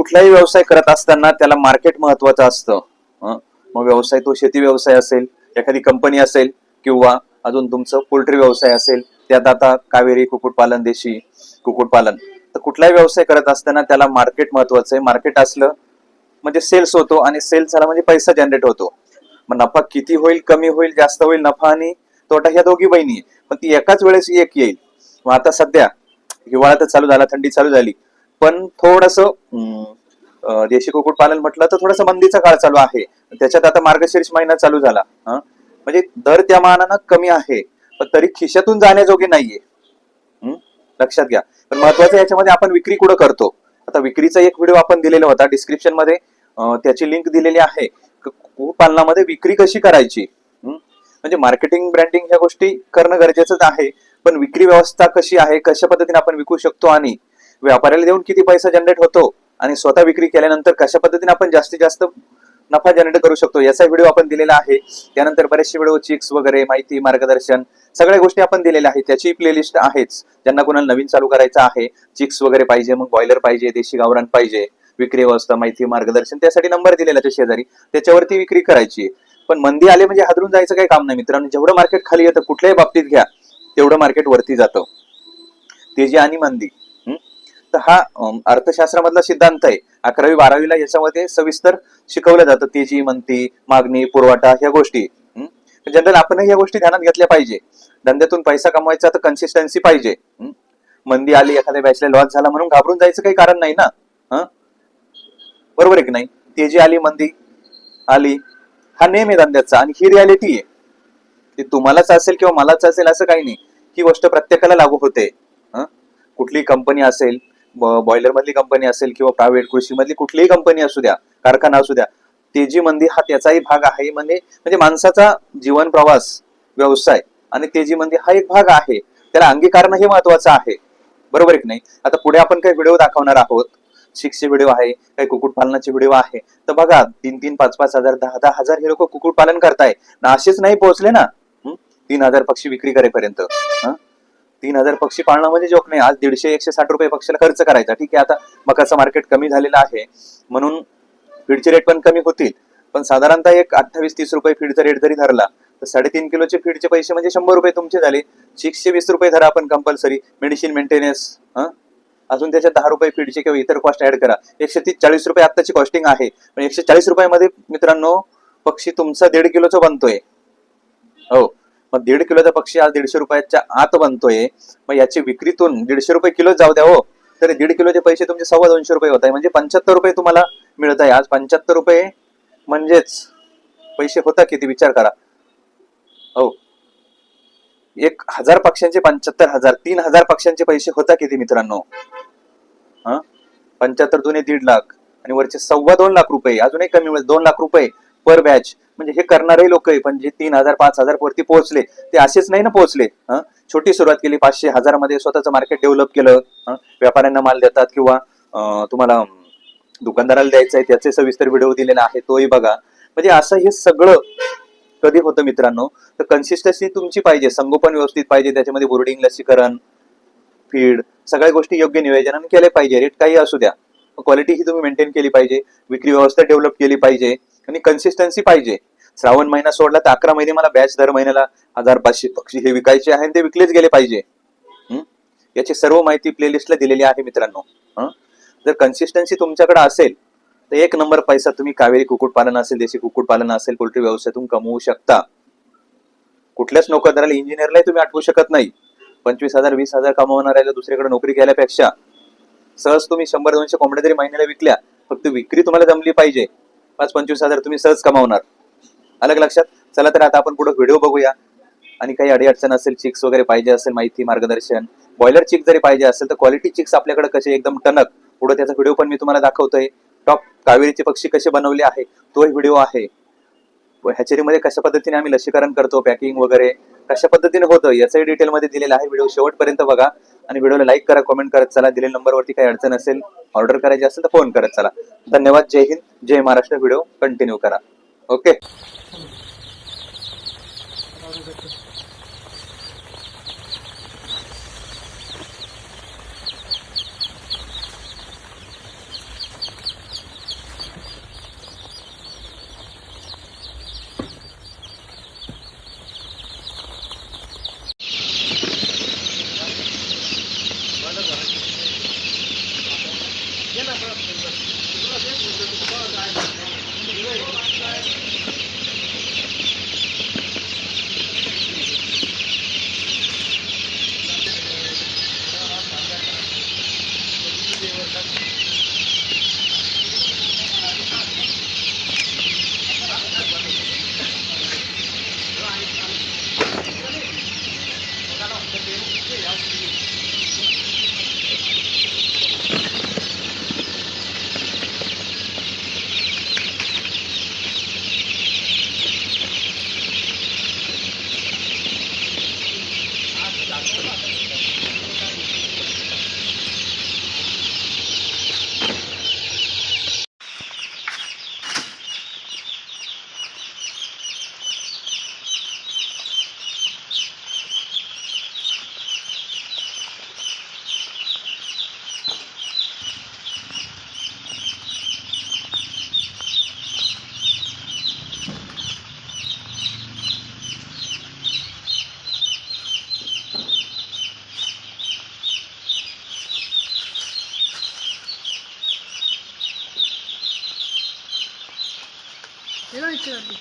कुठलाही व्यवसाय करत असताना त्याला मार्केट महत्वाचं असतं. मग व्यवसाय तो शेती व्यवसाय असेल एखादी कंपनी असेल किंवा अजून तुमचं पोल्ट्री व्यवसाय असेल त्यात आता कावेरी कुक्कुटपालन देशी कुक्कुटपालन. तर कुठलाही व्यवसाय करत असताना त्याला मार्केट महत्वाचं आहे. मार्केट असलं म्हणजे सेल्स होतो आणि सेल्स झाला म्हणजे पैसा जनरेट होतो. मग नफा किती होईल कमी होईल जास्त होईल नफा आणि तोटा ह्या दोघी बहिणी पण ती एकाच वेळेस एक येईल. मग आता सध्या हिवाळा तर चालू झाला थंडी चालू झाली. पण थोडस देशी कुक्कुटपालन म्हटलं तर थोडस मंदीचा काळ चालू आहे. त्याच्यात आता मार्गशीर्ष महिना चालू झाला. म्हणजे दर त्या मानानं कमी आहे. पण तरी खिशातून जाण्याजोगे नाहीये. लक्षात घ्या. पण महत्वाचं याच्यामध्ये आपण विक्री कुठं करतो? आता विक्रीचा एक व्हिडिओ आपण दिलेला होता. डिस्क्रिप्शनमध्ये त्याची लिंक दिलेली आहे. क- कुक्कुटपालनामध्ये विक्री कशी करायची? म्हणजे मार्केटिंग ब्रँडिंग ह्या गोष्टी करणं गरजेचंच आहे. पण विक्री व्यवस्था कशी आहे? कशा पद्धतीने आपण विकू शकतो आणि व्यापाऱ्याला देऊन किती पैसा जनरेट होतो आणि स्वतः विक्री केल्यानंतर कशा पद्धतीने आपण जास्तीत जास्त नफा जनरेट करू शकतो याचा व्हिडिओ आपण दिलेला आहे. त्यानंतर बरेचसे व्हिडिओ चिक्स वगैरे माहिती मार्गदर्शन सगळ्या गोष्टी आपण दिलेल्या आहेत. त्याची प्लेलिस्ट आहेच. ज्यांना कोणाला नवीन चालू करायचं आहे चिक्स वगैरे पाहिजे मग बॉयलर पाहिजे देशी गावरान पाहिजे विक्री व्यवस्था माहिती मार्गदर्शन त्यासाठी नंबर दिलेला त्या शेजारी. त्याच्यावरती विक्री करायची पण मंदी आले म्हणजे हादरून जायचं काही काम नाही मित्रांनो. जेवढं मार्केट खाली येतं कुठल्याही बाबतीत घ्या तेवढं मार्केट वरती जातं. तेजी आणि मंदी. तर हा अर्थशास्त्रामधला सिद्धांत आहे. अकरावी बारावीला याच्यामध्ये सविस्तर शिकवलं जातं. तेजी मंती मागणी पुरवठा ह्या गोष्टी. जनरल आपणही या गोष्टी ध्यानात घेतल्या पाहिजे. धंद्यातून पैसा कमवायचा तर कन्सिस्टन्सी पाहिजे. मंदी आली एखाद्या बॅचला लॉस झाला म्हणून घाबरून जायचं काही कारण नाही ना? बरोबर आहे की नाही? तेजी आली मंदी आली हा नेम आहे धंद्याचा आणि ही रियालिटी आहे. ते तुम्हालाच असेल किंवा मलाच असेल असं काही नाही. ही गोष्ट प्रत्येकाला लागू होते. हं? कुठली कंपनी असेल बॉयलर मधली कंपनी असेल किंवा प्रायव्हेट कृषी मधली कुठलीही कंपनी असू द्या कारखाना असू द्या तेजी मंदी हा त्याचाही भाग आहे. म्हणजे म्हणजे माणसाचा जीवन प्रवास व्यवसाय आणि तेजी मंदी हा एक भाग आहे. त्याला अंगीकारणं हे महत्वाचं आहे. बरोबर एक की नाही? आता पुढे आपण काही व्हिडिओ दाखवणार आहोत. शिक्षे व्हिडिओ आहे काही कुक्कुटपालनाचे व्हिडिओ आहे. तर बघा तीन तीन पाच पाच हजार दहा दहा हजार हे लोक कुक्कुटपालन करताय. ना असेच नाही पोहोचले ना? तीन हजार पक्षी विक्री करेपर्यंत. तीन हजार पक्षी पाळणं म्हणजे जोक नाही. आज दीडशे एकशे साठ रुपये पक्षीला खर्च करायचा. ठीक आहे आता मकाचं मार्केट कमी झालेलं आहे. म्हणून फीडचे रेट पण कमी होतील. पण साधारणतः एक अठ्ठावीस तीस रुपये फीडचा रेट जरी धरला तर साडेतीन किलोचे फीडचे पैसे म्हणजे शंभर रुपये तुमचे झाले. चिक्सचे वीस रुपये धरा आपण कंपल्सरी मेडिसिन मेंटेनन्स अजून त्याच्यात दहा रुपये फीडचे किंवा इतर कॉस्ट ऍड करा. एकशे तीस चाळीस रुपये आत्ताची कॉस्टिंग आहे. पण एकशे चाळीस रुपयामध्ये मित्रांनो पक्षी तुमचा दीड किलोचा बनतोय. हो. मग दीड किलोचा पक्षी आज दीडशे रुपयाच्या आत बनतोय. मग याची विक्रीतून दीडशे रुपये किलो जाऊ द्या हो. तर दीड किलोचे पैसे तुमचे सव्वा दोनशे रुपये होत आहे. म्हणजे पंच्याहत्तर रुपये तुम्हाला मिळत आहे. आज पंच्याहत्तर रुपये म्हणजेच पैसे होता किती? विचार करा. हो. एक हजार पक्ष्यांचे पंच्याहत्तर हजार तीन हजार पक्ष्यांचे पैसे होता किती मित्रांनो? हा? पंच्याहत्तर जुने दीड लाख आणि वरचे सव्वा दोन लाख रुपये अजूनही कमी दोन लाख रुपये. पर बॅच म्हणजे हे करणारे लोक आहे पण जे तीन हजार पाच हजार वरती पोहोचले ते असेच नाही ना पोहोचले. छोटी सुरुवात केली पाचशे हजारमध्ये स्वतःचं मार्केट डेव्हलप केलं. व्यापाऱ्यांना माल देतात किंवा तुम्हाला दुकानदाराला द्यायचं आहे त्याचे सविस्तर व्हिडिओ दिलेला आहे तोही बघा. म्हणजे असं हे सगळं कधी होतं मित्रांनो? तर कन्सिस्टन्सी तुमची पाहिजे संगोपन व्यवस्थित पाहिजे त्याच्यामध्ये बोर्डिंग लसीकरण फीड सगळ्या गोष्टी योग्य नियोजनाने केल्या पाहिजे. रेट काही असू द्या. क्वालिटी ही तुम्ही मेंटेन केली पाहिजे. विक्री व्यवस्था डेव्हलप केली पाहिजे. आणि कन्सिस्टन्सी पाहिजे. श्रावण महिना सोडला तर अकरा महिने मला बॅच दर महिन्याला हजार पाचशे पक्षी हे विकायचे आहे ते विकलेच गेले पाहिजे. याची सर्व माहिती प्लेलिस्टला दिलेली आहे मित्रांनो. जर कन्सिस्टन्सी तुमच्याकडे असेल तर एक नंबर पैसा तुम्ही कावेरी कुक्कुटपालन असेल देशी कुक्कुटपालन असेल पोल्ट्री व्यवसायातून कमवू शकता. कुठल्याच नोकरदाराला इंजिनियरलाही तुम्ही आठवू शकत नाही. पंचवीस हजार वीस हजार कमावणाऱ्याला दुसरीकडे नोकरी केल्यापेक्षा सहज तुम्ही शंभर दोनशे कोंबड्या तरी महिन्याला विकल्या फक्त विक्री तुम्हाला जमली पाहिजे. पाच पंचवीस हजार तुम्ही सहज कमावणार. अलग लक्षात? चला तर आता आपण पुढे व्हिडिओ बघूया. आणि काही अडीअडचण असेल चिक्स वगैरे पाहिजे असेल माहिती मार्गदर्शन बॉयलर चिक जरी पाहिजे असेल तर क्वालिटी चिक्स आपल्याकडे कसे एकदम टणक. पुढे त्याचा व्हिडिओ पण मी तुम्हाला दाखवतोय. टॉप कावेरीचे पक्षी कसे बनवले आहे तोही व्हिडिओ आहे. हॅचरीमध्ये कशा पद्धतीने आम्ही लसीकरण करतो पॅकिंग वगैरे कशा पद्धतीने होतं याचाही डिटेलमध्ये दिलेला आहे व्हिडिओ शेवटपर्यंत बघा. आणि व्हिडिओला लाईक करा कमेंट करत चला. दिलेल्या नंबरवरती काही अडचण असेल ऑर्डर करायची असेल तर फोन करत चला. धन्यवाद. जय हिंद. जय महाराष्ट्र. व्हिडिओ कंटिन्यू करा. ओके हे ना इच्छा झाली